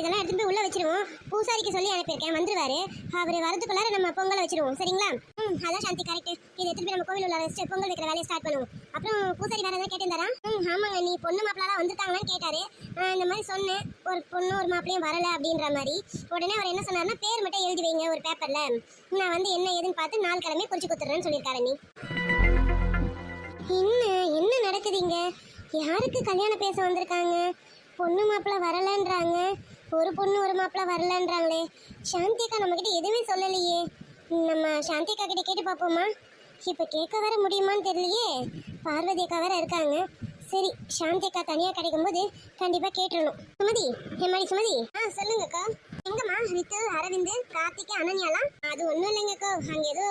இதெல்லாம் எடுத்து போய் உள்ள வச்சிருவோம். பூசாரிக்கு சொல்லி அனுப்பியிருக்கேன். வந்துருவாரு. அவர் வரதுக்குள்ளார நம்ம பொங்கலை வச்சிருவோம். சரிங்களா? ம் அதான் சாந்தி கரெக்ட் இது எடுத்துட்டு போய் நம்ம கோவில் உள்ள வச்சு பொங்கல் வைக்கிற வேலையை ஸ்டார்ட் பண்ணுவோம். அப்புறம் பூசாரி வேறு ஏதாவது கேட்டிருந்தாரா? ம் ஆமாங்க நீ பொண்ணு மாப்பிள்ளாலாம் வந்துட்டாங்களான்னு கேட்டாரு. இந்த மாதிரி சொன்னேன். ஒரு பொண்ணு ஒரு மாப்பிளையும் வரல அப்படின்ற மாதிரி. உடனே அவர் என்ன சொன்னார்னா பேர் மட்டும் எழுதி வைங்க ஒரு பேப்பரில் நான் வந்து என்ன ஏதுன்னு பார்த்து நாலு கிழமையே குறிச்சு கொடுத்துட்றேன்னு சொல்லியிருக்காரு நீ என்ன என்ன நடக்குதுங்க யாருக்கு கல்யாணம் பேச வந்திருக்காங்க? பொண்ணு மாப்பிள்ள வரலன்றாங்க. ஒரு பொண்ணு ஒரு மாப்பிள வரலன்றாங்களே. சாந்திகா அக்கா நம்மக்கிட்ட எதுவுமே சொல்லலையே. நம்ம சாந்திகா அக்கா கிட்ட கேட்டு பார்ப்போமா? இப்போ கேட்க வர முடியுமான்னு தெரியலையே. பார்வதி அக்கா வேற இருக்காங்க. சரி சாந்தி அக்கா தனியாக கிடைக்கும்போது கண்டிப்பாக கேட்டுடணும் சுமதி எம்மாடி சுமதி. ஆ சொல்லுங்கக்கா. எங்கம்மா? ரித்து அரவிந்த் கார்த்திக் அனன்யாலாம் அது ஒன்றும் இல்லைங்கக்கா. அங்கே ஏதோ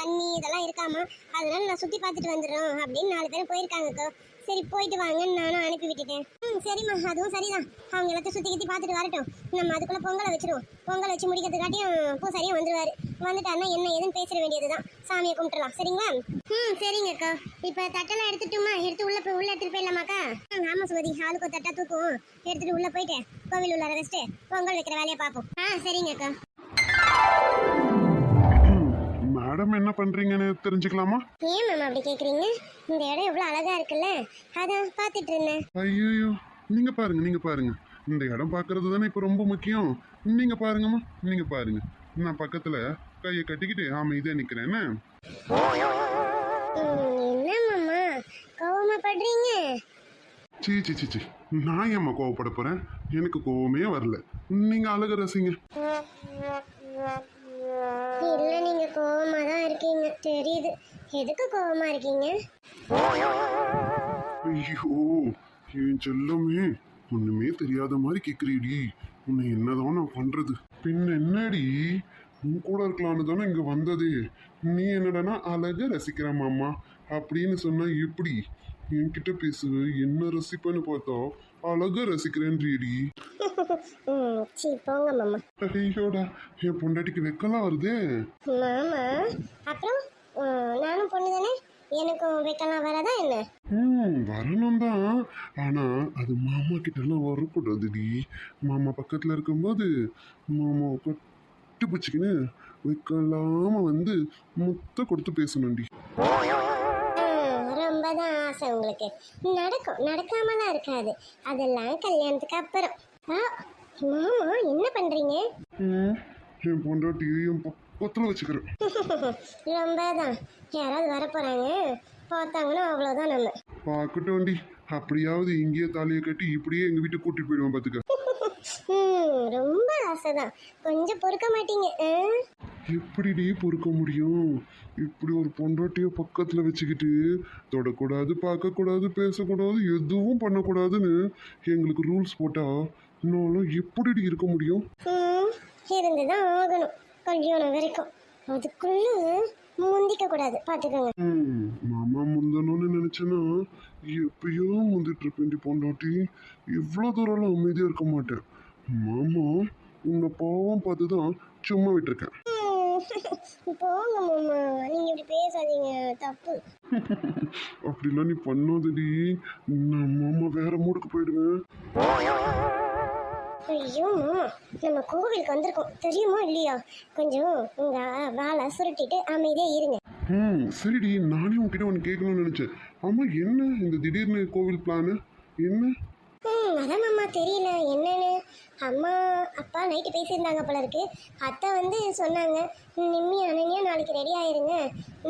தண்ணி இதெல்லாம் இருக்காமா. அதனால நான் சுற்றி பார்த்துட்டு வந்துடுறோம் அப்படின்னு நாலு பேரும் போயிருக்காங்கக்கா. சரி போயிட்டு வாங்கன்னு நானும் அனுப்பி விட்டுட்டேன். ம் சரிம்மா அதுவும் சரிதான். அவங்க எல்லாத்தையும் சுற்றி கித்தி பார்த்துட்டு வரட்டும். நம்ம அதுக்குள்ளே பொங்கலை வச்சிருவோம். பொங்கல் வச்சு முடிக்கிறதுக்காட்டியும் பூசாரியும் வந்துருவாரு. வந்துட்டாருன்னா என்ன ஏதுன்னு பேசிட வேண்டியதுதான். சாமியை கும்பிட்டுலாம் சரிங்களா? ம் சரிங்கக்கா இப்போ தட்டெல்லாம் எடுத்துட்டுமா? எடுத்து உள்ள போய் உள்ள எடுத்துட்டு போயிடலாமாக்கா? ம் ஆமாம் சுமதி. ஆளுக்கு தட்டா தூக்கும் எடுத்துட்டு உள்ள போயிட்டு கோவில் உள்ள வச்சுட்டு பொங்கல் வைக்கிற வேலையை பார்ப்போம். ஆ சரிங்கக்கா மேடம் என்ன பண்றீங்கன்னு தெரிஞ்சுக்கலாமா? ஏன் மேம் அப்படி கேட்குறீங்க இந்த இடம் எவ்வளோ அழகா இருக்குல்ல? அதான் பார்த்துட்டு இருந்தேன். ஐயோ நீங்க பாருங்க நீங்க பாருங்க. இந்த இடம் பார்க்கறது தானே இப்போ ரொம்ப முக்கியம்? நீங்க பாருங்கம்மா நீங்க பாருங்க. நான் பக்கத்துல கையை கட்டிக்கிட்டு அமைதியா நிக்கிறேன். என்ன? ம், என்ன மாமா? கோவமா படுறீங்க? சீ சீ சீ சீ நான் ஏம்மா கோவப்பட போறேன்? எனக்கு கோவமே வரல. நீங்க அழக ரசிங்க கோவமாக தான் இருக்கீங்க. தெரியுது. எதுக்கு கோவமாக இருக்கீங்க? ஐயோ என் செல்லமே ஒண்ணுமே தெரியாத மாதிரி கேக்குறீடி. உன்னை என்னதான் நான் பண்றது? பின்ன என்னடி? உன் கூட இருக்கலாம்னு தானே இங்க வந்தது. நீ என்னடனா அழக ரசிக்கிற மாமா? அப்படின்னு சொன்னா எப்படி? என்கிட்ட பேசு. என்ன ரசிப்பேன்னு பார்த்தா அழக ரசிக்கிறேன்றீடி ம் சீ போங்க மாமா. ஐயோடா என் பொண்டாட்டிக்கு வெக்கலாம் வருதே. மாமா அப்புறம் ம், நானும் பொண்ணு தானே எனக்கும் வைக்கலாம் வரதா என்ன? ம் வரணும் தான் ஆனா அது மாமா கிட்டலாம் வரக்கூடாதுடி. மாமா பக்கத்துல இருக்கும்போது மாமா கட்டு பிடிச்சிக்கின்னு வைக்கலாம வந்து முத்த கொடுத்து பேசணும்டி. தான் ஆசை உங்களுக்கு. நடக்கும். நடக்காமலாம் இருக்காது. அதெல்லாம் கல்யாணத்துக்கு அப்புறம். ஆ, மாமா என்ன பண்றீங்க? என் பொண்டாட்டியும் பக்கத்துல வச்சுக்கிறேன். ரொம்ப தான் யாராவது வர போறாங்க? பார்த்தாங்கன்னா அவ்வளோதான் நம்ம. பார்க்கட்டும்டி அப்படியாவது இங்கேயே தாலியை கட்டி இப்படியே எங்க வீட்டுக்கு கூட்டிட்டு போயிடுவேன் பாத்துக்க. ம், ரொம்ப ஆசை தான் கொஞ்சம் பொறுக்க மாட்டீங்க? எப்படிடி பொறுக்க முடியும்? இப்படி ஒரு பொண்டாட்டிய பக்கத்துல வச்சுக்கிட்டு தொடக்கூடாது பார்க்கக்கூடாது பேசக்கூடாது எதுவும் பண்ணக்கூடாதுன்னு எங்களுக்கு ரூல்ஸ் போட்டா நானும் எப்படிடி இருக்க முடியும்? ம், இருந்துதான் ஆகணும். கல்யாணம் வரைக்கும். அதுக்குள்ள முந்திக்க கூடாது. பார்த்துக்கோங்க. ம், மாமா முந்தணும்னு நினைச்சேன்னா எப்பயோ முந்திட்டு இருப்பேன்டி பொண்டாட்டி. இவ்வளோ தூரம்லாம் அமைதியா இருக்க மாட்டேன். மாமா உன்னை பாவம் பார்த்து தான் சும்மா விட்டுருக்கேன். போங்க மாமா. நீங்க இப்படி பேசாதீங்க. தப்பு. அப்படிலாம் நீ பண்ணாதடி. நான் மாமா வேற மூடுக்கு போயிடுவேன். ஐயோ மாமா. நம்ம கோவிலுக்கு வந்திருக்கோம். தெரியுமா இல்லையா? கொஞ்சம் உங்க வாழை சுருட்டிட்டு அமைதியா இருங்க. ம் சரிடி. நானே உன்கிட்ட ஒன்று கேட்கணும்னு நினச்சேன். ஆமாம் என்ன இந்த திடீர்னு கோவில் பிளானு என்ன? ம் அதான் மாமா தெரியல. என்னன்னு? அம்மா அப்பா நைட்டு பேசியிருந்தாங்க போல இருக்கு அத்தை வந்து சொன்னாங்க நிம்மி அனன்யா நாளைக்கு ரெடி ஆயிருங்க.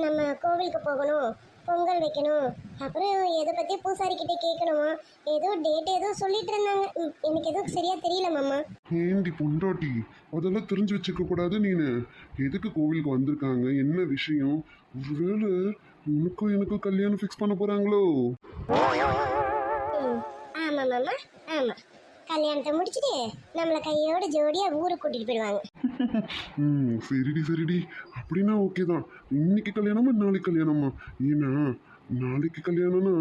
நம்ம கோவிலுக்கு போகணும் பொங்கல் வைக்கணும். அப்புறம் எதை பற்றி பூசாரிக்கிட்டே கேட்கணுமா ஏதோ டேட் ஏதோ சொல்லிட்டு இருந்தாங்க. எனக்கு எதுவும் சரியா தெரியல மாமா. ஏண்டி பொண்டாட்டி? அதெல்லாம் தெரிஞ்சு வச்சுக்க கூடாது நீனு. எதுக்கு கோவிலுக்கு வந்திருக்காங்க? என்ன விஷயம்? ஒருவேளை உனக்கும் எனக்கும் கல்யாணம் ஃபிக்ஸ் பண்ண போறாங்களோ? ஆமாம் மாமா ஆமாம் கல்யாணத்தை முடிச்சுட்டு நம்மளை கையோட ஜோடியாக ஊருக்கு கூட்டிகிட்டு போயிடுவாங்க. ம் சரிடி சரிடி. அப்படின்னா ஓகே தான். இன்னைக்கு கல்யாணமா நாளைக்கு கல்யாணமா? ஏன்னா நாளைக்கு கல்யாணம்னா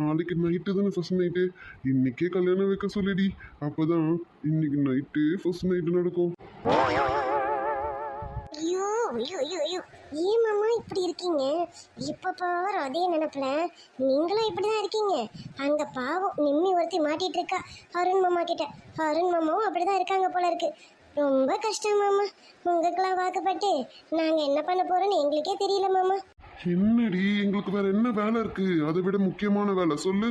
நாளைக்கு நைட்டு தானே ஃபர்ஸ்ட் நைட்டு இன்னைக்கே கல்யாணம் வைக்க சொல்லிடி. அப்பதான் இன்னைக்கு நைட்டு ஃபர்ஸ்ட் நைட்டு நடக்கும். ஐயோ ஐயோ ஐயோ ஐயோ. ஏன் மாமா இப்படி இருக்கீங்க? இப்ப பாரு அதே நினைப்புல. நீங்களும் இப்படிதான் இருக்கீங்க. அங்க பாவம் நிம்மி ஒருத்தி மாட்டிட்டு இருக்கா. அருண் மாமா கிட்ட. அருண் மாமாவும் அப்படிதான் இருக்காங்க போல இருக்கு. ரொம்ப கஷ்டம் மாமா. உங்களுக்கெல்லாம் வாக்குப்பட்டு. நாங்க என்ன பண்ண போறோம்னு எங்களுக்கே தெரியல மாமா. என்னடி எங்களுக்கு வேற என்ன வேலை இருக்கு? அதை விட முக்கியமான வேலை சொல்லு.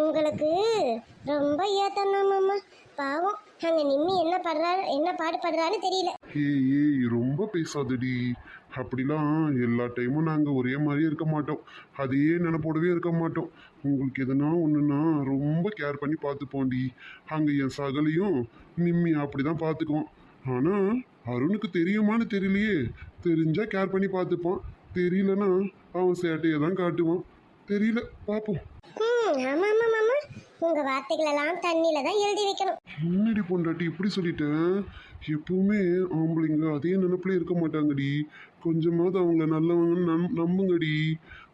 உங்களுக்கு ரொம்ப ஏத்தம் தான் மாமா. பாவம் அங்க நிம்மி என்ன படுறா என்ன பாடுபடுறான்னு தெரியல. ஏய் ஏய் ரொம்ப பேசாதடி. அப்படிலாம் எல்லா டைமும் நாங்கள் ஒரே மாதிரியே இருக்க மாட்டோம். அதையே நினைப்போடவே இருக்க மாட்டோம். உங்களுக்கு எதுனா ஒன்றுனா ரொம்ப கேர் பண்ணி பார்த்துப்போண்டி அங்கே என் சகலையும் நிம்மி அப்படி தான் பார்த்துக்குவோம் ஆனால் அருணுக்கு தெரியுமான்னு தெரியலையே. தெரிஞ்சா கேர் பண்ணி பார்த்துப்பான். தெரியலனா அவன் சேட்டையை தான் காட்டுவான். தெரியல பார்ப்போம். ம் ஆமா ஆமா மாமா உங்க வார்த்தைகளெல்லாம் தண்ணியில தான் எழுதி வைக்கணும். என்னடி பொண்டாட்டி இப்படி சொல்லிட்டேன் எப்பவுமே ஆம்பளைங்க அதே நினைப்புல இருக்க மாட்டாங்கடி. கொஞ்சமாவது அவங்கள நல்லவங்கன்னு நம் நம்புங்கடி.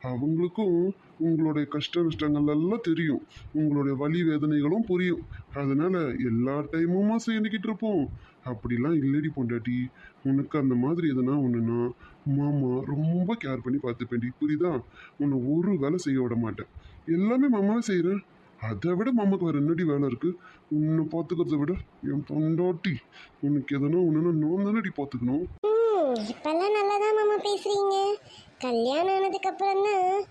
அவங்களுக்கும் உங்களுடைய கஷ்ட நஷ்டங்கள் எல்லாம் தெரியும். உங்களுடைய வலி வேதனைகளும் புரியும். அதனால எல்லா டைமுமா சேர்ந்துக்கிட்டு இருப்போம். அப்படிலாம் இல்லடி பொண்டாட்டி. உனக்கு அந்த மாதிரி எதுனா ஒன்றுனா மாமா ரொம்ப கேர் பண்ணி பார்த்துப்பேன்டி. புரியுதா? உன்னை ஒரு வேலை செய்ய விட மாட்டேன். எல்லாமே மாமாவே செய்கிறேன் அதை விட மாமாக்கு வேற என்னடி வேலை இருக்கு? உன்னை பார்த்துக்கிறத விட என் பொண்டாட்டி உனக்கு எதனா ஒன்றுனா நான் தானடி பார்த்துக்கணும். இப்பெல்லாம் நல்லா தான் மாமா பேசுறீங்க. கல்யாணம் ஆனதுக்கு அப்புறம் தான்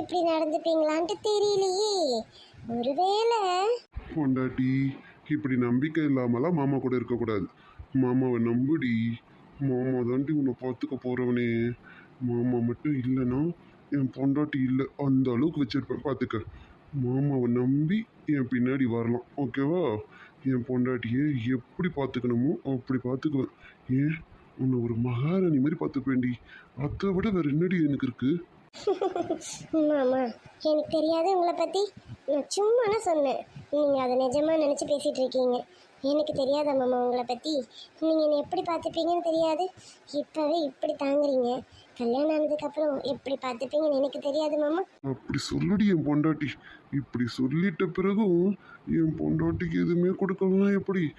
இப்படி நடந்துப்பீங்களான்ட்டு தெரியலையே. ஒருவேளை. பொண்டாட்டி இப்படி நம்பிக்கை இல்லாமலாம் மாமா கூட இருக்கக்கூடாது. மாமாவை நம்புடி. மாமா தாண்டி உன்னை பார்த்துக்க போறவனே. மாமா மட்டும் இல்லைன்னா என் பொண்டாட்டி இல்லை. அந்த அளவுக்கு வச்சிருப்பேன். பார்த்துக்க. மாமாவை நம்பி என் பின்னாடி வரலாம் ஓகேவா என் பொண்டாட்டியை எப்படி பார்த்துக்கணுமோ அப்படி பார்த்துக்குவேன். ஏன்? உன்னை ஒரு மகாராணி மாதிரி பார்த்துப்பேன்டி. அதை விட வேற என்னடி எனக்கு இருக்கு? மாமா எனக்கு தெரியாது உங்களை பற்றி நான் சும்மா சொன்னேன். நீங்கள் அதை நிஜமாக நினச்சி பேசிகிட்டு இருக்கீங்க. எனக்கு தெரியாதா மாமா உங்களை பற்றி நீங்கள் என்னை எப்படி பார்த்துப்பீங்கன்னு தெரியாது. இப்போவே இப்படி தாங்குறீங்க. கல்யாணம் ஆனதுக்கப்புறம் எப்படி பார்த்துப்பீங்கன்னு எனக்கு தெரியாது மாமா. அப்படி சொல்லுடி என் பொண்டாட்டி. இப்படி சொல்லிட்ட பிறகும் என் பொண்டாட்டிக்கு எதுவுமே கொடுக்கலாம் எப்படி?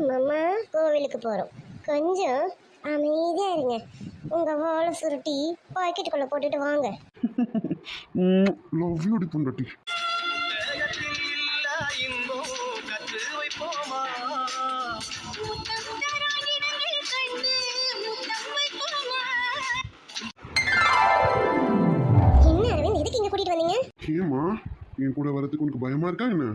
மாமா. கோவிலுக்கு போகிறோம் கொஞ்சம் அமைதியாக இருங்க. உங்கள் வாழை சுருட்டி பாக்கெட்டுக்குள்ளே போட்டுட்டு வாங்க. ம், love you டி பொண்டாட்டி. ஏம்மா என் கூட வரதுக்கு உனக்கு பயமா இருக்கா என்ன?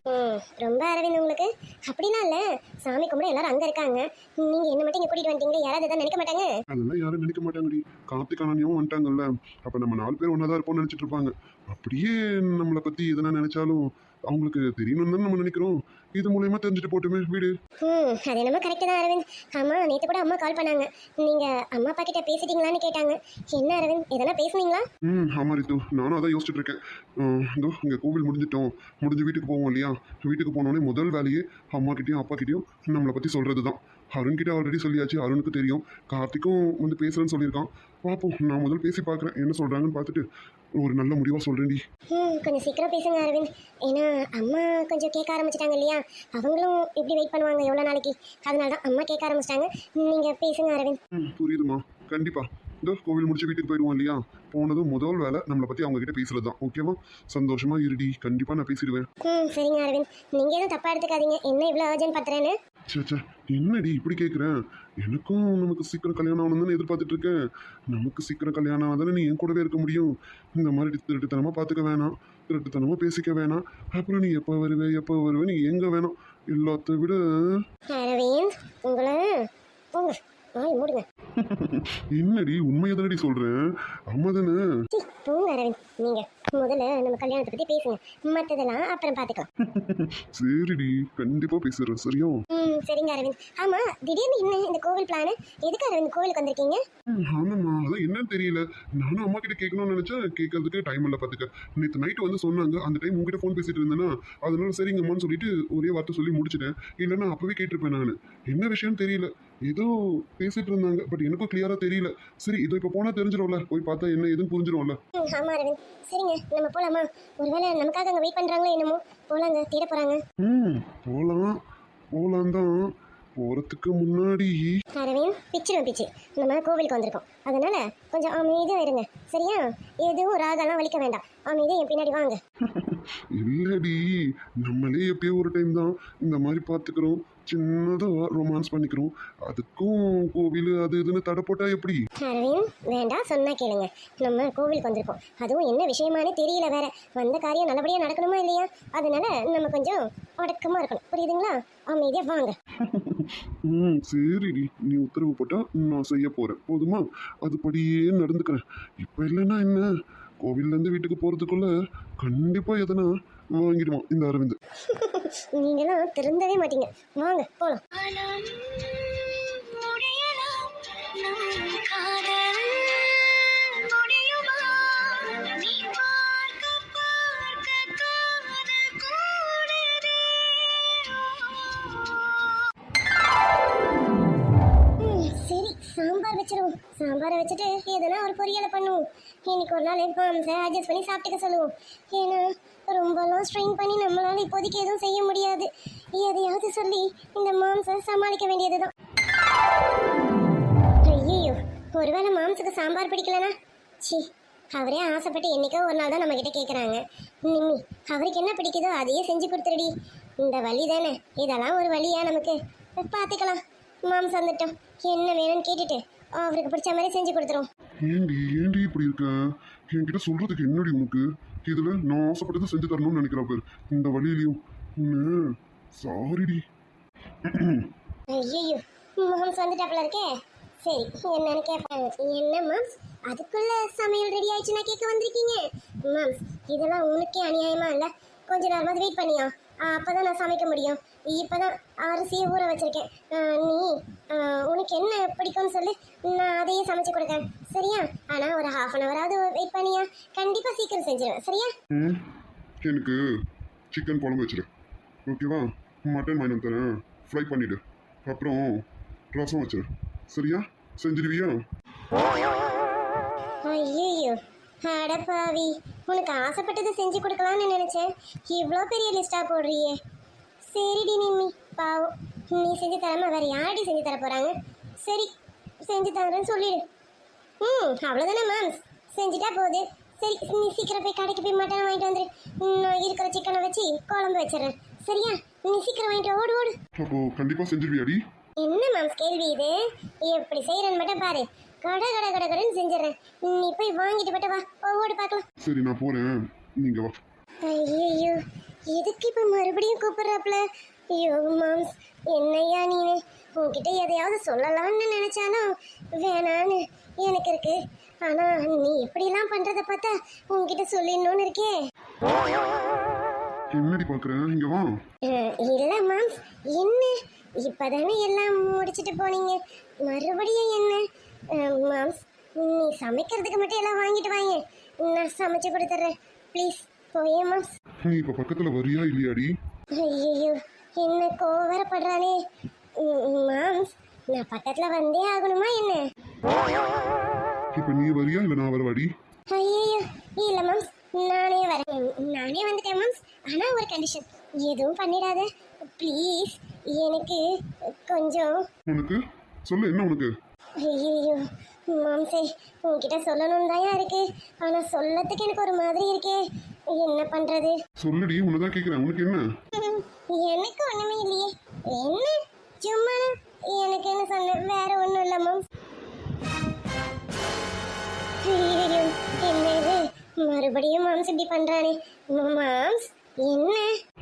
ரொம்ப அரவிந்த் உங்களுக்கு. அப்படிலாம் இல்லை சாமி கும்பிட எல்லாரும் அங்கே இருக்காங்க. நீங்கள் என்ன மட்டும் இங்கே கூட்டிகிட்டு வந்துட்டீங்க யாராவது எதாவது நினைக்க மாட்டாங்க? அதெல்லாம் யாரும் நினைக்க மாட்டாங்கடி. கார்த்திக் அண்ணனையும் வந்துட்டாங்கல்ல. அப்ப நம்ம நாலு பேர் ஒன்றா தான் இருப்போம்னு நினைச்சிட்டு இருப்பாங்க. அப்படியே நம்மளை பத்தி எதனா நினைச்சாலும் அவங்களுக்கு தெரியணும்னு தான் நம்ம நினைக்கிறோம். இது மூலியமா தெரிஞ்சுட்டு போட்டுமே வீடு. ம் அது என்னமோ கரெக்டு தான் அரவிந்த். ஆமாம் நேற்று கூட அம்மா கால் பண்ணாங்க. நீங்கள் அம்மா அப்பா கிட்ட பேசிட்டீங்களான்னு கேட்டாங்க. என்ன அரவிந்த்? எதனா பேசுனீங்களா? ம் ஆமாம் ரித்து. நானும் அதான் யோசிச்சுட்டு இருக்கேன். இதோ இங்கே கோவில் முடிஞ்சிட்டோம். முடிஞ்சு வீட்டுக்கு போவோம் இல்லையா? வீட்டுக்கு போனோடனே முதல் வேலையே அம்மா கிட்டயும் அப்பா கிட்டயும் நம்மளை பற்றி சொல்கிறது தான் அருண் கிட்ட ஆல்ரெடி சொல்லியாச்சு. அருணுக்கு தெரியும். கார்த்திக்கும் வந்து பேசுகிறேன்னு சொல்லியிருக்கான். பார்ப்போம் நான் முதல் பேசி பார்க்குறேன். என்ன சொல்கிறாங்கன்னு பார்த்துட்டு ஒரு நல்ல முடிவாக சொல்கிறேன்டி ம் கொஞ்சம் சீக்கிரம் பேசுங்க அரவிந்த். ஏன்னா அம்மா கொஞ்சம் கேட்க ஆரம்பிச்சிட்டாங்க இல்லையா? அவங்களும் எப்படி வெயிட் பண்ணுவாங்க எவ்வளோ நாளைக்கு. அதனால தான் அம்மா கேட்க ஆரம்பிச்சிட்டாங்க. நீங்கள் பேசுங்க அரவிந்த். ம் புரியுதுமா கண்டிப்பாக இதோ கோவில் முடிச்சு வீட்டுக்கு போயிடுவோம் இல்லையா? போனதும் முதல் வேலை நம்மளை பற்றி அவங்க கிட்ட பேசுறது தான் ஓகேவா சந்தோஷமா இருடி. கண்டிப்பாக நான் பேசிடுவேன். ம் சரிங்க அரவிந்த். நீங்கள் எதுவும் தப்பாக எடுத்துக்காதீங்க. என்ன இவ்வளோ அர்ஜென்ட் பத்துறேன்னு சே சே என்னடி இப்படி கேட்குறேன் எனக்கும் நமக்கு சீக்கிரம் கல்யாணம் ஆகணும்னு எதிர்பார்த்துட்டு இருக்கேன் நமக்கு சீக்கிரம் கல்யாணம் ஆகுதானே நீ என் கூடவே இருக்க முடியும். இந்த மாதிரி திருட்டுத்தனமாக பார்த்துக்க வேணாம். திருட்டுத்தனமாக பேசிக்க வேணாம். அப்புறம் நீ எப்போ வருவே எப்போ வருவே நீ எங்கே வேணாம். எல்லாத்த விட அரவிந்த் உங்களை வாய் மூடுங்க. என்னடி உண்மையை தானடி சொல்கிறேன் அம்மா தானே? போங்க அரவிந்த். நீங்கள் முதல்ல நம்ம கல்யாணத்தை பற்றி பேசுங்க. மற்றதெல்லாம் அப்புறம் பார்த்துக்கலாம் சரிடி கண்டிப்பாக பேசுகிறேன் சரியா? ம் சரிங்க அரவிந்த். ஆமாம் திடீர்னு என்ன இந்த கோவில் பிளானு எதுக்கு அரவிந்த் கோவிலுக்கு வந்திருக்கீங்க? ஆமாம்மா. அதான் என்னன்னு தெரியல. நானும் அம்மா கிட்ட கேட்கணும்னு நினைச்சேன். கேட்கறதுக்கு டைம் இல்லை பார்த்துக்க நேற்று நைட்டு வந்து சொன்னாங்க. அந்த டைம் உங்ககிட்ட ஃபோன் பேசிட்டு இருந்தேன்னா அதனால சரிங்கம்மான்னு சொல்லிட்டு ஒரே வார்த்தை சொல்லி முடிச்சிட்டேன். இல்லைன்னா அப்பவே கேட்டிருப்பேன் நான். என்ன விஷயம்னு தெரியல. ஏதோ பேசிட்டு இருந்தாங்க. பட் எனக்கும் கிளியரா தெரியல. சரி இதோ இப்போ போனா தெரிஞ்சிடும்ல. போய் பார்த்தா என்ன ஏதுன்னு புரிஞ்சிடும்ல. ம் ஆமாம் அரவிந்த். சரிங்க நம்ம போகலாமா ஒருவேளை நமக்காக அங்கே வெயிட் பண்ணுறாங்களோ என்னமோ? போகலாங்க தேட போகிறாங்க ம் போகலாம் போகலாம் தான். போறதுக்கு முன்னாடி. அரவிந்த் பிச்சிடும் பிச்சு. நம்ம கோவிலுக்கு வந்திருக்கோம். அதனால கொஞ்சம் அமைதியாக இருங்க. சரியா? எதுவும் ராகெல்லாம் வலிக்க வேண்டாம். அமைதியாக என் பின்னாடி வாங்க. இல்லடி நம்மளே எப்பயோ ஒரு டைம் தான் இந்த மாதிரி பார்த்துக்கிறோம். சின்னதாக ரொமான்ஸ் பண்ணிக்கிறோம். அதுக்கும் கோவில் அது இதுன்னு தடை போட்டா எப்படி? அரவிந்த் வேண்டாம் சொன்னா கேளுங்க. நம்ம கோவிலுக்கு வந்திருக்கோம். அதுவும் என்ன விஷயமானே தெரியல வேற. வந்த காரியம் நல்லபடியாக நடக்கணுமா இல்லையா? அதனால நம்ம கொஞ்சம் அடக்கமாக இருக்கணும். புரியுதுங்களா? அமைதியாக வாங்க. ம் சரிடி. நீ உத்தரவு போட்டா நான் செய்ய போறேன். போதுமா? அதுபடியே நடந்துக்கிறேன். இப்போ இல்லைன்னா என்ன? கோவில்லேருந்து வீட்டுக்கு போகிறதுக்குள்ள கண்டிப்பாக எதனா வாங்கிடுவான் இந்த அரவிந்த். நீங்களாம் திருந்தவே மாட்டீங்க. வாங்க போகலாம் வச்சிருவோம். சாம்பாரை வச்சுட்டு எதனா ஒரு பொரியலை பண்ணுவோம். இன்னைக்கு ஒரு நாள் மாம்சை அட்ஜஸ்ட் பண்ணி சாப்பிட்டுக்க சொல்லுவோம். ஏன்னா ரொம்பலாம் ஸ்ட்ரெயின் பண்ணி நம்மளால இப்போதைக்கு எதுவும் செய்ய முடியாது. எதையாவது சொல்லி இந்த மாம்சை சமாளிக்க வேண்டியதுதான். ஐயோ ஒருவேளை மாம்சுக்கு சாம்பார் பிடிக்கலனா? சி அவரே ஆசைப்பட்டு என்னைக்கோ ஒரு நாள் தான் நம்மக்கிட்ட கேட்குறாங்க நிம்மி அவருக்கு என்ன பிடிக்குதோ அதையே செஞ்சு கொடுத்துருடி. இந்த வழி தானே? இதெல்லாம் ஒரு வழியா நமக்கு? பார்த்துக்கலாம் மாம்சம் வந்துட்டோம். என்ன வேணும்னு கேட்டுட்டு அவருக்கு பிடிச்ச மாதிரி செஞ்சு கொடுத்துரும். ஏண்டி ஏண்டி இப்படி இருக்க? என்கிட்ட சொல்றதுக்கு என்னடி உனக்கு? இதுல நான் ஆசைப்பட்டதை செஞ்சு தரணும்னு நினைக்கிறா பேர். இந்த வழியிலையும். சாரிடி. ஐயோ மாம்ஸ் வந்துட்டாப்புல இருக்கே. சரி என்னன்னு கேட்பேன் என்ன மாம்ஸ்? அதுக்குள்ள சமையல் ரெடி ஆயிடுச்சுன்னா கேட்க வந்திருக்கீங்க. மாம்ஸ் இதெல்லாம் உனக்கே அநியாயமா இல்ல? கொஞ்ச நேரமாவது வெயிட் பண்ணியா? அப்பதான் நான் சமைக்க முடியும். இப்பதான் அரிசியை ஊற வச்சிருக்கேன். நீ உனக்கு என்ன பிடிக்கும்னு சொல்லு. நான் அதையே சமைச்சு கொடுக்கேன் சரியா? ஆனா ஒரு ஹாஃப் அன் ஹவராவது வெயிட் பண்ணியா? கண்டிப்பா சீக்கிரம் செஞ்சிருவேன். சரியா? ம் எனக்கு சிக்கன் குழம்பு வச்சிரு. ஓகேவா மட்டன் வாங்கி தரேன். ஃப்ரை பண்ணிடு. அப்புறம் ரசம் வச்சிரு. சரியா? செஞ்சிருவியா ஐயோ அடப்பாவி உனக்கு ஆசைப்பட்டதை செஞ்சு கொடுக்கலாம்னு நினைச்சேன். இவ்வளோ பெரிய லிஸ்டா போடுறியே. சரிடி நிம்மி பாவம். நீ செஞ்சு தராம வேற யாரடி செஞ்சு தர போறாங்க? சரி செஞ்சு தரேன்னு சொல்லிடு. ம் அவ்வளோதானே மேம் செஞ்சுட்டா போகுது சரி நீ சீக்கிரம் போய் கடைக்கு போய் மட்டன் வாங்கிட்டு வந்துரு. நான் இருக்கிற சிக்கனை வச்சு குழம்பு வச்சிடுறேன். சரியா? நீ சீக்கிரம் வாங்கிட்டு ஓடு ஓடு. அப்போ கண்டிப்பாக செஞ்சிருவியாடி? என்ன மேம் கேள்வி இது? எப்படி செய்யறேன்னு மட்டும் பாரு. கட கட கட கடன்னு செஞ்சிடறேன். நீ போய் வாங்கிட்டு மட்டும் வா. ஓடு பார்க்கலாம். சரி நான் போகிறேன் நீங்கள் வா. ஐயோ எதுக்கு இப்போ மறுபடியும் கூப்பிடுறாப்ல ஐயோ மாம்ஸ் என்னையா நீனு? உன்கிட்ட எதையாவது சொல்லலாம்னு நினைச்சாலும் வேணான்னு எனக்கு இருக்கு. ஆனா நீ இப்படிலாம் பண்றத பார்த்தா உன்கிட்ட சொல்லிடணும்னு இருக்கே. என்னடி பார்க்குறேன் இங்கே வா. இல்ல மாம்ஸ் என்ன? இப்பதானே எல்லாம் முடிச்சிட்டு போனீங்க. மறுபடியும் என்ன? மாம்ஸ் நீ சமைக்கிறதுக்கு மட்டும் எல்லாம் வாங்கிட்டு வாங்க. நான் சமைச்சு கொடுத்துட்றேன் ப்ளீஸ் போயே மாம்ஸ் நீ இப்போ பக்கத்தில் வரியா இல்லையாடி? ஐயோ என்ன கோவரப்படுறானே. மாம்ஸ் நான் பக்கத்துல வந்தே ஆகணுமா என்ன? இப்போ நீ வரியா இல்லை நான் வரவாடி? ஐயோ இல்ல மாம்ஸ் நானே வரேன். நானே வந்துட்டேன் மாம்ஸ் ஆனா ஒரு கண்டிஷன் எதுவும் பண்ணிடாத. ப்ளீஸ் எனக்கு கொஞ்சம் உனக்கு? சொல்லு என்ன உனக்கு? ஐயோ மாம்சே உன்கிட்ட சொல்லணும் தான் இருக்கு. ஆனா சொல்லத்துக்கு எனக்கு ஒரு மாதிரி இருக்கே. என்ன பண்றது? சொல்லுடி உன்னை தான் கேட்குறேன் உனக்கு என்ன? எனக்கு ஒண்ணுமே இல்லையே. என்ன? சும்மா எனக்கு என்ன சொன்ன? வேற ஒண்ணும் இல்ல மாம்ஸ். ஐயோ என்ன இது மறுபடியும் மாம்ஸ் இப்படி பண்றானே. மாம்ஸ் என்ன?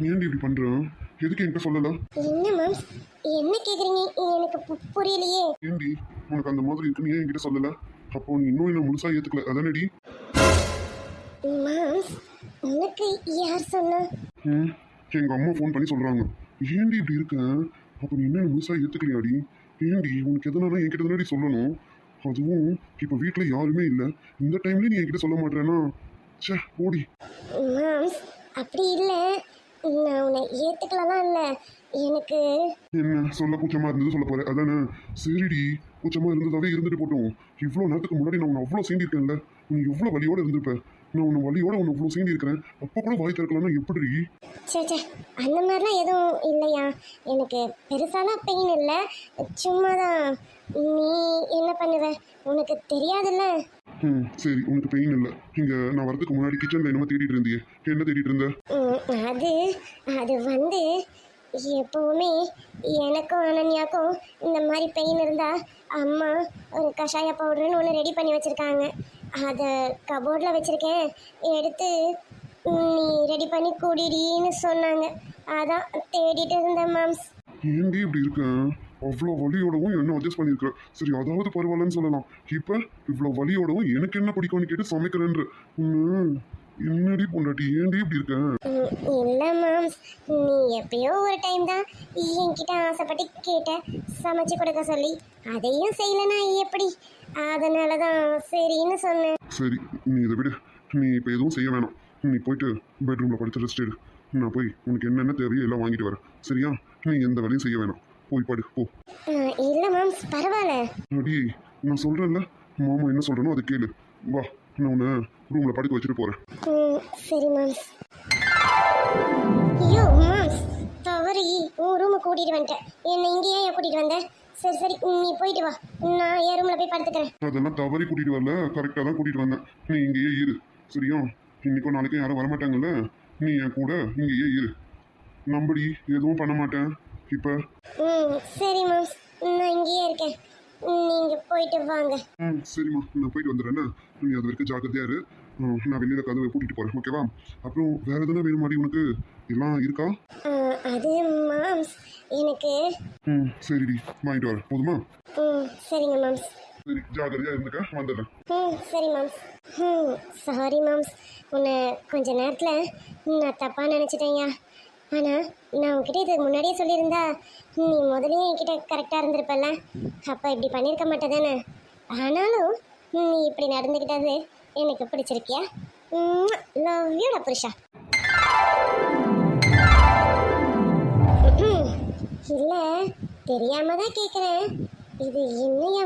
ஏன்டி இப்படி பண்ணுறான் எதுக்கு என்கிட்ட சொல்லலை? என்ன மாம்ஸ்? என்ன கேக்குறீங்க? எனக்கு புரியலையே. ஏன்டி உனக்கு அந்த மாதிரி இருக்குன்னு ஏன் என்கிட்ட சொல்லலை? அப்போ நீ இன்னும் என்ன முழுசாக ஏற்றுக்கல அதானடி? மாம்ஸ் உனக்கு யார் சொன்னா? ம் எங்கள் அம்மா ஃபோன் பண்ணி சொல்கிறாங்க ஏன்டி இப்படி இருக்க? அப்போ நீ என்ன முழுசாக ஏற்றுக்கலையாடி ஏன்டி உனக்கு எதனால என்கிட்ட தானடி சொல்லணும்? அதுவும் இப்போ வீட்டில் யாருமே இல்லை. இந்த டைம்லேயே நீ என்கிட்ட சொல்ல மாட்டேன்னா ச்சே ஓடி மாம்ஸ் அப்படி இல்லை. நான் உன்னை இல்லை எனக்கு என்ன? சொல்ல கூச்சமாக இருந்தது சொல்ல போகிறேன் அதானே? சரிடி. கூச்சமாக இருந்ததாவே இருந்துட்டு போட்டோம். இவ்வளோ நேரத்துக்கு முன்னாடி நான் உன்னை அவ்வளோ சீண்டிருக்கேன்ல நீ எவ்வளோ வலியோடு இருந்திருப்ப. நான் உன்னை வழியோட உன்னை இவ்வளோ சீண்டி இருக்கிறேன் அப்போ கூட வாய் திறக்கலன்னா எப்படி சே சே அந்த மாதிரிலாம் எதுவும் இல்லையா? எனக்கு பெருசாலாம் பெயின் இல்லை. சும்மா தான் நீ என்ன பண்ணுவ? உனக்கு தெரியாதுல்ல. ம் சரி உனக்கு பெயின் இல்லை. இங்கே நான் வரதுக்கு முன்னாடி கிச்சனில் என்னமோ தேடிட்டு இருந்தியே. என்ன தேடிட்டு இருந்த? அது அது வந்து எப்பவுமே எனக்கும் அனன்யாக்கும் இந்த மாதிரி பெயின் இருந்தா அம்மா ஒரு கஷாய பவுடர்னு ஒன்று ரெடி பண்ணி வச்சிருக்காங்க. அதை கபோர்டில் வச்சிருக்கேன். எடுத்து நீ ரெடி பண்ணி குடிடின்னு சொன்னாங்க. அதான் தேடிட்டு இருந்தேன் மேம்ஸ் ஏன்டி இப்படி இருக்கேன் அவ்வளோ வலியோடவும் என்ன அட்ஜஸ்ட் பண்ணியிருக்கிறேன் சரி அதாவது பரவாயில்லன்னு சொல்லலாம். இப்போ இவ்வளோ வலியோடவும் எனக்கு என்ன பிடிக்கும்னு கேட்டு சமைக்கிறேன்ற. என்னடி பொண்டாட்டி? ஏன்டி இப்படி இருக்கேன் ம், இல்லை மேம்ஸ் நீ எப்பயோ ஒரு டைம் தான் என்கிட்ட ஆசைப்பட்டு கேட்ட சமைச்சு கொடுக்க சொல்லி அதையும் செய்யலைன்னா எப்படி? அதனால தான் சரின்னு சொன்னேன். சரி நீ இதை விடு. நீ இப்போ எதுவும் செய்ய வேணாம். நீ போயிட்டு பெட்ரூமில் படுத்து ரெஸ்ட் எடு. நான் போய் உனக்கு என்னென்ன தேவையோ எல்லாம் வாங்கிட்டு வரேன். சரியா? நீ எந்த வேலையும் செய்ய வேணாம். போய் படு போ. இல்லை மேம்ஸ் பரவாயில்ல. அடி நான் சொல்கிறேன்ல மாமா என்ன சொல்கிறேனோ அதை கேளு. வா நான் உன்னை ரூமில் படுக்க வச்சுட்டு போகிறேன் ம், சரி மேம்ஸ் ஐயோ மேம்ஸ் தவறி. உன் ரூமை கூட்டிட்டு வந்துட்டேன். என்னை இங்கேயே ஏன் கூட்டிட்டு வந்த. சரி சரி நீ போயிட்டு வா. நான் என் ரூமில் போய் படுத்துக்கிறேன். அதெல்லாம் தவறி கூட்டிகிட்டு வரல. கரெக்டாக தான் கூட்டிகிட்டு வந்தேன். நீ இங்கேயே இரு. சரியா? இன்னைக்கும் நாளைக்கும் யாரும் வரமாட்டாங்கல்ல. நீ என் கூட இங்கேயே இரு. நம்படி எதுவும் பண்ண மாட்டேன். இப்போ ம் சரி மேம்ஸ் நான் இங்கேயே இருக்கேன். நீங்கள் போயிட்டு வாங்க. ம் சரிம்மா நான் போயிட்டு வந்துடுறேன்னு நீ அது வரைக்கும் ஜாக்கிரதையா இரு. ம், நான் வெளியில் கதவை கூட்டிகிட்டு போகிறேன் ஓகேவா அப்புறம் வேறு எதுனா வேணுமாடி உனக்கு? எல்லாம் இருக்கா? ஆ, அது மாம்ஸ் எனக்கு ம் சரிடி வாங்கிட்டு வரேன். போதுமா? ம் சரிங்க மாம்ஸ் சரி ஜாக்கிரதையாக இருந்துக்க. வந்துடுறேன். ம் சரி மாம்ஸ் ம் சாரி மாம்ஸ் உன்னை கொஞ்ச நேரத்தில் நான் தப்பாக நினச்சிட்டேன்யா. ஆனால் நான் உன்கிட்ட இதுக்கு முன்னாடியே சொல்லியிருந்தா நீ முதலே என்கிட்ட கரெக்டாக இருந்திருப்பல்ல. அப்போ இப்படி பண்ணியிருக்க மாட்டேதானே? ஆனாலும் நீ இப்படி நடந்துக்கிட்டது எனக்கு பிடிச்சிருக்கியா? லவ் யூடா புருஷா. இல்லை தெரியாம தான் கேட்குறேன் இது என்னையா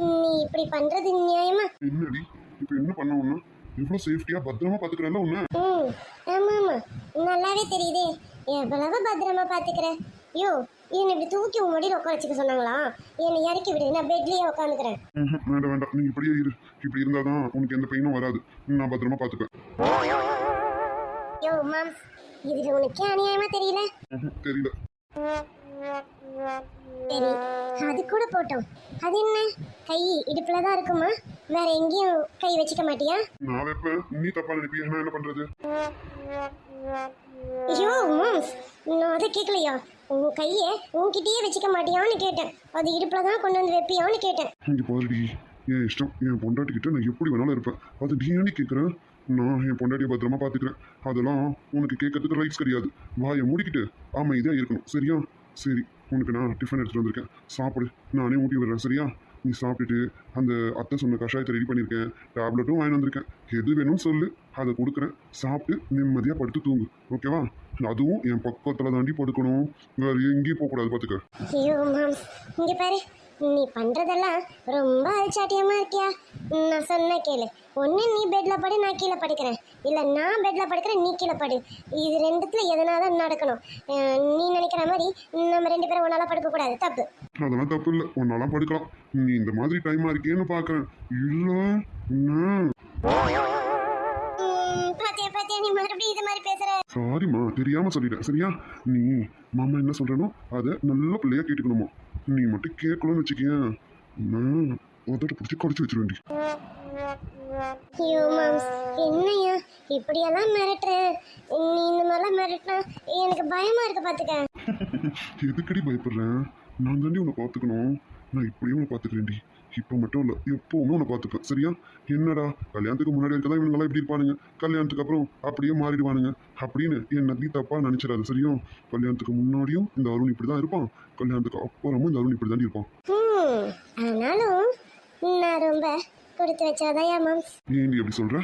நீ இப்படி பண்ணுறது நியாயமா? என்னடி இப்போ என்ன பண்ண எவ்வளோ சேஃப்டியாக பத்திரமா பார்த்துக்கிறேன்ல ஒன்று ம் ஆமாம் ஆமாம் நல்லாவே தெரியுதே. எவ்வளவு பத்திரமா பார்த்துக்கிற யோ என்னை இப்படி தூக்கி உன் உட்கார வச்சுக்க சொன்னாங்களா? என்னை இறக்கி விடு நான் பெட்லேயே உட்காந்துக்கிறேன். வேண்டாம் வேண்டாம். நீ இப்படியே இரு. இப்படி இருந்தால் தான் உனக்கு எந்த பெயினும் வராது. நான் பத்திரமா பார்த்துப்பேன் யோ மாம்ஸ் இது உனக்கே அநியாயமா தெரியல? தெரியல. சரி அது கூட போட்டோம். அது என்ன? கை இடுப்புல தான் இருக்குமா? வேற எங்கேயும் கை வச்சுக்க மாட்டியா? நான் வைப்பேன் நீ தப்பா நினைப்பியா? நான் என்ன பண்றது? ஐயோ மாம்ஸ் நான் அதை கேட்கலையா உன் கையை உன்கிட்டயே வச்சுக்க மாட்டியான்னு கேட்டேன். அது இடுப்புல தான் கொண்டு வந்து வைப்பியான்னு கேட்டேன். இங்கே பாருடி என் இஷ்டம் என் பொண்டாட்டிக்கிட்ட நான் எப்படி வேணாலும் இருப்பேன். அது நீ ஏன்னு கேட்குறேன் நான் என் பொண்டாட்டியை பத்திரமா பார்த்துக்கிறேன். அதெல்லாம் உனக்கு கேட்கறதுக்கு ரைட்ஸ் கிடையாது. வாயை மூடிக்கிட்டு ஆமாம் இதே இருக்கணும். சரியா? சரி. உனக்கு நான் டிஃபன் எடுத்துகிட்டு வந்திருக்கேன். சாப்பிடு. நானே ஊட்டி விடுறேன் சரியா? நீ சாப்பிட்டுட்டு அந்த அத்தை சொன்ன கஷாயத்தை ரெடி பண்ணியிருக்கேன். டேப்லெட்டும் வாங்கி வந்திருக்கேன். எது வேணும்னு சொல்லு. அதை கொடுக்குறேன். சாப்பிட்டு நிம்மதியாக படுத்து தூங்கு. ஓகேவா அதுவும் என் பக்கத்தில் தாண்டி படுக்கணும். வேறு எங்கேயும் போகக்கூடாது பார்த்துக்க பாரு. நீ பண்றதெல்லாம் ரொம்ப அல்சாட்டியமா இருக்கியா? நான் சொன்ன கேளு. ஒன்று நீ பெட்ல படு நான் கீழே படுக்கிறேன். இல்லை நான் பெட்ல படுக்கிறேன் நீ கீழே படு. இது ரெண்டுத்துல எதனால நடக்கணும்? அஹ் நீ நினைக்கிற மாதிரி நம்ம ரெண்டு பேரும் ஒன்னால படுக்க கூடாது. தப்பு. அதெல்லாம் தப்பு இல்லை. ஒன்னாலாம் படுக்கலாம். நீ இந்த மாதிரி டைமா இருக்கேன்னு பார்க்கறேன் இல்ல என்ன? உம், பாத்தியா பாத்தியா நீ மறுபடியும் இது மாதிரி பேசுற? சாரிம்மா தெரியாம சொல்லிட்டேன். சரியா? நீ மாமா என்ன சொல்றேனோ அதை நல்ல பிள்ளையா கேட்டுக்கணுமா? நீ மட்டும் கேட்கணும்னு வச்சுக்கேன் நான் உதட்ட பிடிச்சி கடிச்சு வச்சிருவேண்டி ஐயோ மாம்ஸ் என்னையா? இப்படியெல்லாம் மிரட்டுற? நீ இந்த மாதிரிலாம் மிரட்டினா எனக்கு பயமா இருக்கு பாத்துக்க. எதுக்கடி பயப்படுறேன் நான் தாண்டி உன்னை பார்த்துக்கணும். நான் இப்படியும் உன்னை பார்த்துக்கிறேன்டி. இப்போ மட்டும் இல்லை எப்பவுமே உன்னை பார்த்துப்பேன். சரியா? என்னடா? கல்யாணத்துக்கு முன்னாடி இருக்க தான் இவங்கெல்லாம் எப்படி இருப்பானுங்க. கல்யாணத்துக்கு அப்புறம் அப்படியே மாறிடுவானுங்க. அப்படின்னு என்ன நீ தப்பாக நினச்சிடாது சரியா? கல்யாணத்துக்கு முன்னாடியும் இந்த அருண் இப்படி தான் இருப்பான். கல்யாணத்துக்கு அப்புறமும் இந்த அருண் இப்படி தாண்டி இருப்பான் நான் ரொம்ப கொடுத்து வச்சாதாயா மாம்ஸ் சொல்ற?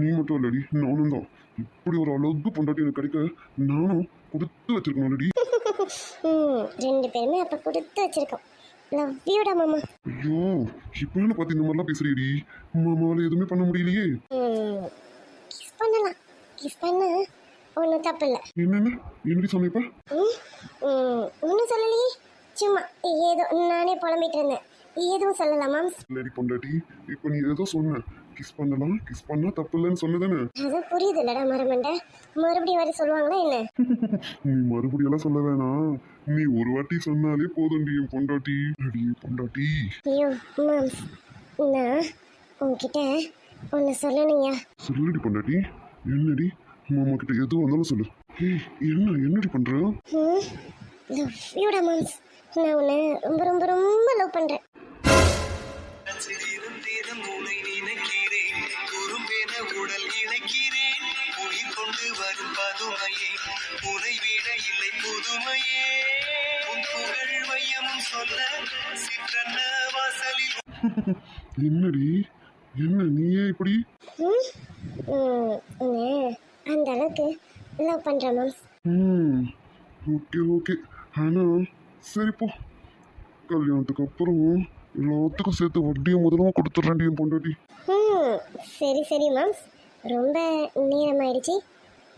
நீ மட்டும் இல்லடி நானும் தான். இப்படி ஒரு அளவுக்கு பொண்டாட்டி எனக்கு கிடைக்க நானும் கொடுத்து வச்சிருக்கணும்லடி. ம் ரெண்டு பேருமே அப்போ கொடுத்து வச்சிருக்கோம். லவ் யூடா மாமா. ஐயோ இப்போ என்ன பார்த்து இந்த மாதிரிலாம் பேசுறியடி. மாமாவால் எதுவுமே பண்ண முடியலையே. ம் பண்ணலாம். கிஸ் பண்ண. ஒன்றும் தப்பு இல்லை என்னென்ன? என்னடி சொன்னிப்ப ஒன்றும் சொல்லலையே. சும்மா ஏதோ நானே புலம்பிட்டு இருந்தேன். எதுவும் சொல்லலாம் இல்லடி பொண்டாட்டி இப்போ நீ ஏதோ சொன்ன. கிஸ் பண்ணலாம் கிஸ் பண்ணா தப்பு இல்லைன்னு சொன்னதானே அது புரியுது இல்லடா மரமண்டை. மறுபடியும் வரை சொல்லுவாங்களா என்ன? நீ மறுபடியெல்லாம் சொல்ல வேணாம். நீ ஒரு வாட்டி சொன்னாலே போதும்டி என் பொண்டாட்டி. அடி பொண்டாட்டி. ஐயோ மாம்ஸ். நான் உங்ககிட்ட ஒன்று சொல்லணுங்க சொல்லுடி பொண்டாட்டி. என்னடி? மாமா கிட்ட எது வந்தாலும் சொல்லு. ஏய் என்ன என்னடி பண்ற? ம் லவ் யூடா மாம்ஸ். நான் உன்னை ரொம்ப ரொம்ப ரொம்ப லவ் பண்ணுறேன் கொண்டு வரும் பதுமையே. உனை விட இல்லை புதுமையே. உன் புகழ் வையமும் சொல்ல சிற்றன்ன வாசலில். என்னடி? என்ன நீயே இப்படி? அந்த அளவுக்கு லவ் மாம்ஸ் ம் ஓகே ஓகே ஆனா சரி போ. கல்யாணத்துக்கு அப்புறம் எல்லாத்துக்கும் சேர்த்து வட்டியை முதலமா கொடுத்துட்றேன்டி என் பொண்டாட்டி. ம் சரி சரி மாம்ஸ் ரொம்ப நேரமாயிடுச்சு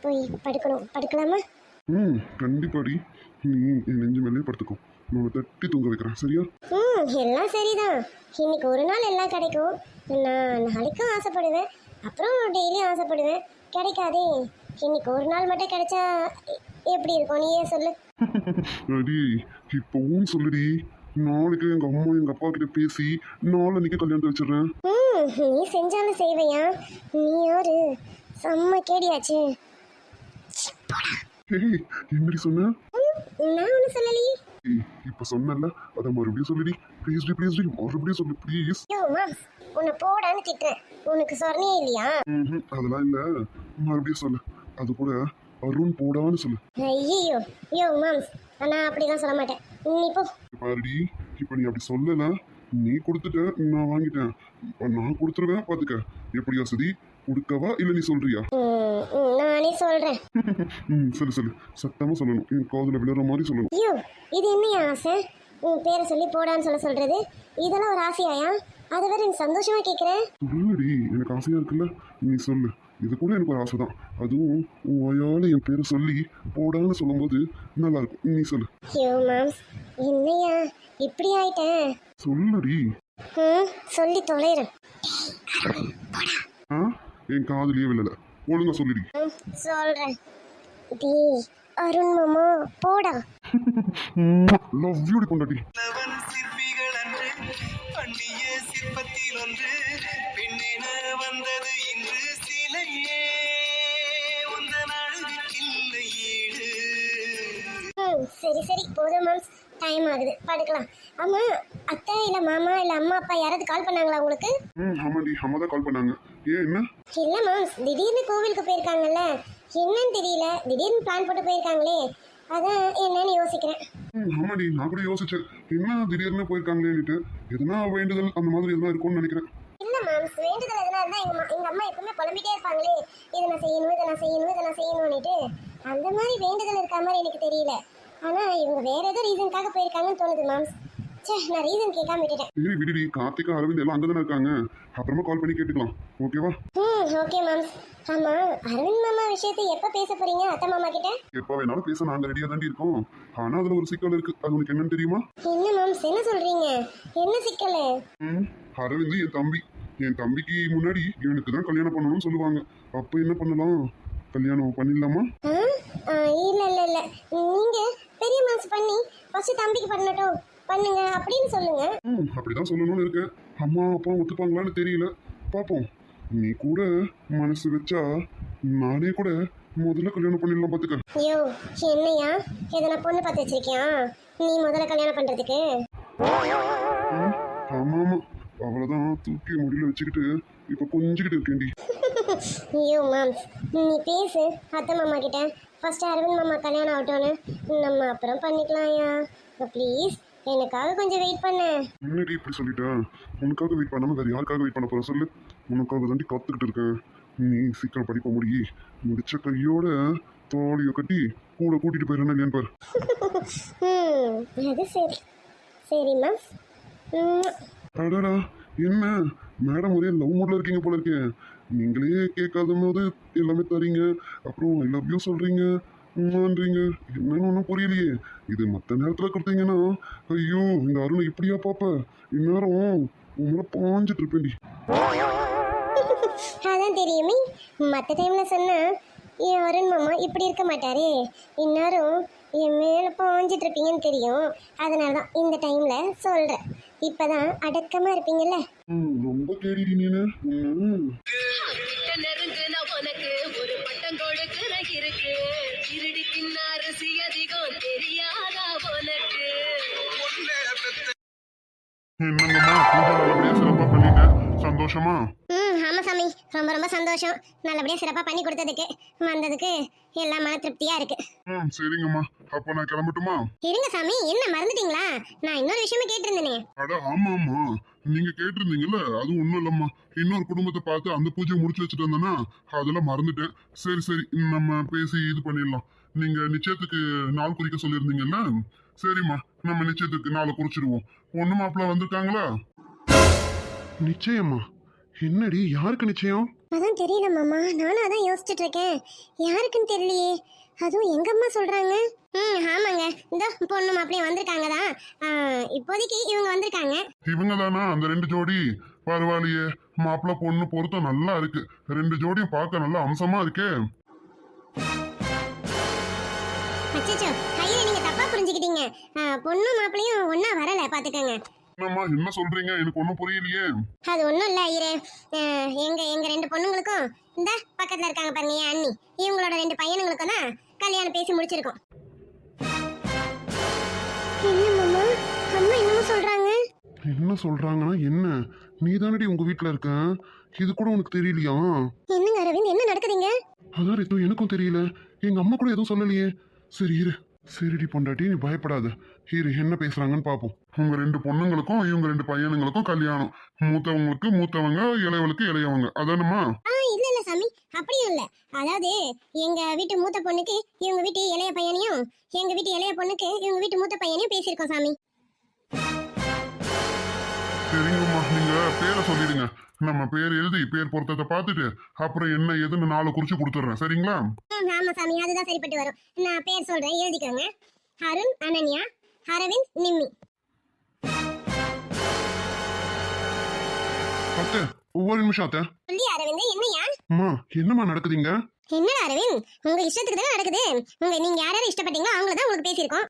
போய் படுக்கணும். படுக்கலாமா? ம் கண்டிப்பாடி. நீ என் நெஞ்சு மேலே படுத்துக்கோ. உன்னை தட்டி தூங்க வைக்கிறேன் சரியா? ம் எல்லாம் சரிதான். இன்னைக்கு ஒரு நாள் எல்லாம் கிடைக்கும். நான் நாளைக்கும் ஆசைப்படுவேன். அப்புறம் டெய்லியும் ஆசைப்படுவேன். கிடைக்காதே. இன்னைக்கு ஒரு நாள் மட்டும் கிடைச்சா எப்படி இருக்கும்? நீயே சொல்லு. அடி இப்போவும் சொல்லுடி. நாளைக்கு எங்க அம்மா எங்க அப்பா கிட்ட பேசி நாளைக்கு கல்யாணத்தை வச்சிடுறேன். ம் நீ செஞ்சாலும் செய்வையா? நீ யாரு? செம்ம கேடியாச்சு. ஏய் என்னடி சொன்ன? நான் ஒன்றும் சொல்லலையே. ஏய் இப்போ சொன்னல அதை மறுபடியும் சொல்லுடி. ப்ளீஸ் டி ப்ளீஸ் டி மறுபடியும் சொல்லு ப்ளீஸ் யோ மாம்ஸ் உன்னை போடான்னு திட்டுறேன். உனக்கு இல்லையா? ம் அதெல்லாம் இல்லை. மறுபடியும் சொல்லு. அது கூட அருண் போடான்னு சொல்லு. ஐயோ யோ மாம்ஸ் நான் அப்படிலாம் சொல்ல மாட்டேன். நீ போ. பாருடி இப்போ நீ அப்படி சொல்லல. நீ கொடுத்துட்ட நான் வாங்கிட்டேன். நான் கொடுத்துருவேன் பார்த்துக்க எப்படி வசதி கொடுக்கவா இல்லை நீ சொல்றியா? நானே சொல்கிறேன் ம் சொல்லு சொல்லு சத்தமாக சொல்லணும். என் காதில் விழுற மாதிரி சொல்லணும். ஐயோ இது என்னையா ஆசை? உன் பேரை சொல்லி போடான்னு சொல்ல சொல்றது? இதெல்லாம் ஒரு ஆசையாயா? அதை வேற நீ சந்தோஷமா கேட்குறேன் சொல்லுடி எனக்கு ஆசையாக இருக்குல்ல. நீ சொல்லு. இது கூட எனக்கு ஒரு ஆசை தான். அதுவும் உன் வாயால் என் பேரை சொல்லி போடான்னு சொல்லும்போது நல்லா இருக்கும். நீ சொல்லு. ஐயோ மாம்ஸ். என்னையா? இப்படி ஆயிட்டேன். சொல்லுடி. சொல்லி தொலைறேன். என் காதுலயே விழல. ஒழுங்கா சொல்லுடி. ம் சொல்கிறேன் டேய் அருண் மாமா போடா. லவ் பண்ணிய சிற்பத்தில் ஒன்று பெண்ணென வந்தது இன்று சிலையே. ஈடு. ம் சரி சரி போதும் மாம்ஸ் டைம் ஆகுது. படுக்கலாம். ஆமா அத்தை இல்லை மாமா இல்லை அம்மா அப்பா யாராவது கால் பண்ணாங்களா உங்களுக்கு? ம் ஆமாடி அம்மா தான் கால் பண்ணாங்க. என்ன? இல்ல மாம்ஸ் திடீர்னு கோவிலுக்கு போயிருக்காங்கல்ல. என்னன்னு தெரியல. திடீர்னு பிளான் போட்டு போயிருக்காங்களே. அதான் என்னன்னு யோசிக்கிறேன். ஆமாடி நான் கூட யோசிச்சேன். என்ன திடீர்னு போயிருக்காங்களேன்னுட்டு. எதுனா வேண்டுதல் அந்த மாதிரி எதுனா இருக்கும்னு நினைக்கிறேன். இல்ல மாம்ஸ் வேண்டுதல் எதனா இருந்தா எங்க அம்மா- எங்க அம்மா எப்பவுமே புலம்பிட்டே இருப்பாங்களே. இதை நான் செய்யணும் இதை நான் செய்யணும் இதை நான் செய்யணும்னுட்டு. அந்த மாதிரி வேண்டுதல் இருக்க மாதிரி எனக்கு தெரியல. ஆனா இவங்க வேற ஏதோ ரீசனுக்காக போயிருக்காங்கன்னு தோணுது மாம்ஸ் ச்சே நான் ரீசன் கேட்காம விட்டுட்டேன். சரி விடுடி. கார்த்திகா அரவிந்த் எல்லாம் அங்கே தானே இருக்காங்க. அப்புறமா கால் பண்ணி கேட்டுக்கலாம். ஓகேவா ம் ஓகே மாம்ஸ் ஆமா அரவிந்த் மாமா விஷயத்தை எப்ப பேச போறீங்க? அத்தை மாமா கிட்ட? எப்போ வேணாலும் பேச நாங்கள் ரெடியாக தாண்டி இருக்கோம். ஆனால் அதில் ஒரு சிக்கல் இருக்கு. அது உனக்கு என்னன்னு தெரியுமா? என்ன மாம்ஸ் என்ன சொல்றீங்க? என்ன சிக்கலு? ம் அரவிந்த் என் தம்பி. என் தம்பிக்கு முன்னாடி எனக்கு தான் கல்யாணம் பண்ணணும்னு சொல்லுவாங்க. அப்போ என்ன பண்ணலாம்? கல்யாணம் பண்ணிடலாமா? ஆ? ஆ, இல்ல இல்ல இல்ல. நீங்க பெரிய மனசு பண்ணி ஃபர்ஸ்ட் தம்பிக்கு பண்ணட்டும். பண்ணுங்க அப்படின்னு சொல்லுங்க. ம் அப்படிதான் சொல்லணும்னு இருக்கேன். அம்மா அப்பா ஒத்துப்பாங்களான்னு தெரியல. பார்ப்போம் நீ கூட மனசு வச்சா நானே கூட முதல்ல கல்யாணம் பண்ணிடலாம் பார்த்துக்க ஐயோ என்னையா? எதனா பொண்ணு பார்த்து வச்சிருக்கியா? நீ முதல்ல கல்யாணம் பண்றதுக்கு? ம், ஆமா ஆமா. அவ்வளோதான் தூக்கி முடியல வச்சுக்கிட்டு இப்போ கொஞ்சிக்கிட்டு இருக்கேன்டி. ஐயோ மேம் நீ பேசு அத்தை மாமா கிட்ட. ஃபர்ஸ்ட் அரவிந்த் மாமா கல்யாணம் ஆகட்டும்னு. நம்ம அப்புறம் பண்ணிக்கலாம்யா. ப்ளீஸ் எனக்காக கொஞ்சம் வெயிட் பண்ணு. முன்னாடி இப்படி சொல்லிட்டேன் உனக்காக வெயிட் பண்ணாம வேற யாருக்காக வெயிட் பண்ண போற சொல்லு. உனக்காக தாண்டி காத்துக்கிட்டு இருக்கேன் நீ சீக்கிரம் படிப்ப முடி. முடிச்ச கையோட தோழியை கட்டி கூட கூட்டிட்டு போயிடணும் இல்லையான்னு பாரு. அது சரி. அடடா என்ன? மேடம் ஒரே லவ் மூட்ல இருக்கீங்க போல இருக்கேன் நீங்களே கேட்காத போது எல்லாமே தரீங்க. அப்புறம் ஐ லவ் யூ சொல்றீங்க. உம்மான்றீங்க என்னன்னு ஒன்றும் புரியலையே. இது மற்ற நேரத்தில் கொடுத்தீங்கன்னா ஐயோ இந்த அருணை இப்படியா பாப்ப இந்நேரம் உங்களை பாஞ்சிட்டு இருப்பேன்டி. அதான் தெரியுமே மற்ற டைம்ல சொன்னா என் வருண் மாமா இப்படி இருக்க மாட்டாரு. இந்நேரம் என் மேல பாஞ்சிட்டு இருப்பீங்கன்னு தெரியும். அதனால தான் இந்த டைம்ல சொல்றேன். இப்பதான் அடக்கமா இருப்பீங்கல்ல? ரொம்ப நீனு. என்னங்கம்மா பூஜை நல்லபடியா சிறப்பா பண்ணிட்டேன் சந்தோஷமா? ம் ஆமாம் சாமி. ரொம்ப ரொம்ப சந்தோஷம். நல்லபடியாக சிறப்பாக பண்ணி கொடுத்ததுக்கு. வந்ததுக்கு எல்லாம் மன திருப்தியாக இருக்கு. ம் சரிங்கம்மா. அப்போ நான் கிளம்பட்டுமா? இருங்க சாமி. என்ன மறந்துட்டீங்களா? நான் இன்னொரு விஷயமா கேட்டிருந்தேனே. அட ஆமாம்மா. நீங்க கேட்டிருந்தீங்கல்ல அது ஒண்ணும் இல்லம்மா. இன்னொரு குடும்பத்தை பார்த்து அந்த பூஜையை முடிச்சு வச்சுட்டு வந்தேன்னா அதெல்லாம் மறந்துட்டேன். சரி சரி. நம்ம பேசி இது பண்ணிடலாம். நீங்க நிச்சயத்துக்கு நாள் குறிக்க சொல்லியிருந்தீங்கல்ல? சரிம்மா நம்ம நிச்சயத்துக்கு நாளை குறிச்சிடுவோம். பொண்ணு மாப்பிள்ள வந்திருக்காங்களா? நிச்சயமா. என்னடி யாருக்கு நிச்சயம்? அதான் தெரியல மாமா. நானும் அதான் யோசிச்சுட்டு இருக்கேன் யாருக்குன்னு தெரியலையே. அதுவும் எங்க அம்மா சொல்றாங்க? ம் ஆமாங்க. இந்த பொண்ணு மாப்பிளையும் வந்திருக்காங்க தான் இப்போதைக்கு இவங்க வந்திருக்காங்க. இவங்க தானா அந்த ரெண்டு ஜோடி? பரவாயில்லையே. மாப்பிள்ள பொண்ணு பொருத்தம் நல்லா இருக்கு. ரெண்டு ஜோடியும் பார்க்க நல்லா அம்சமா இருக்கே. அச்சச்சோ ஐயா ஆ, பொண்ணும் மாப்பிளையும் ஒண்ணா வரல பாத்துக்கங்க. என்னம்மா என்ன சொல்றீங்க? எனக்கு ஒன்றும் புரியலையே. அது ஒன்றும் இல்லை ஐயரே. எங்க எங்க ரெண்டு பொண்ணுங்களுக்கும் இந்த பக்கத்துல இருக்காங்க பாருங்க என் அண்ணி. இவங்களோட ரெண்டு பையனுங்களுக்கும் தான் கல்யாணம் பேசி முடிச்சிருக்கோம். என்ன மாமா? அம்மா என்னமோ சொல்றாங்க? என்ன சொல்றாங்கன்னா என்ன? நீ தானடி உங்க வீட்ல இருக்க? இது கூட உனக்கு தெரியலையா? என்னங்க அரவிந்த் என்ன நடக்குதுங்க? அதான் எனக்கும் தெரியல. எங்க அம்மா கூட எதுவும் சொல்லலையே. சரி இரு. சரிடி பொண்டாட்டி நீ பயப்படாத. இரு என்ன பேசுறாங்கன்னு பாப்போம். உங்க ரெண்டு பொண்ணுங்களுக்கும் இவங்க ரெண்டு பையனுங்களுக்கும் கல்யாணம். மூத்தவங்களுக்கு மூத்தவங்க இளையவளுக்கு இளையவங்க. அதானம்மா? இல்ல இல்ல சாமி. அப்படியும் இல்ல. அதாவது எங்க வீட்டு மூத்த பொண்ணுக்கு இவங்க வீட்டு இளைய பையனையும் எங்க வீட்டு இளைய பொண்ணுக்கு இவங்க வீட்டு மூத்த பையனையும் பேசியிருக்கோம் சாமி. நம்ம பேர் எழுதி பேர் பொருத்தத்தை பார்த்துட்டு அப்புறம் என்ன ஏதுன்னு நாலு குறிச்சு கொடுத்துட்றேன். சரிங்களா? ஆமா சாமி அதுதான் சரிப்பட்டு வரும். நான் பேர் சொல்றேன் எழுதிக்கோங்க. அருண் அனன்யா அரவிந்த் நிம்மி. அத்தை ஒவ்வொரு நிமிஷம் அத்தை. சொல்லி அரவிந்த் என்னையா? அம்மா என்னம்மா நடக்குதுங்க? என்னடா அரவிந்த்? உங்க இஷ்டத்துக்கு தானே நடக்குது. உங்க நீங்க யார் யார் இஷ்டப்பட்டீங்களோ அவங்கள தான் உங்களுக்கு பேசியிருக்கோம்.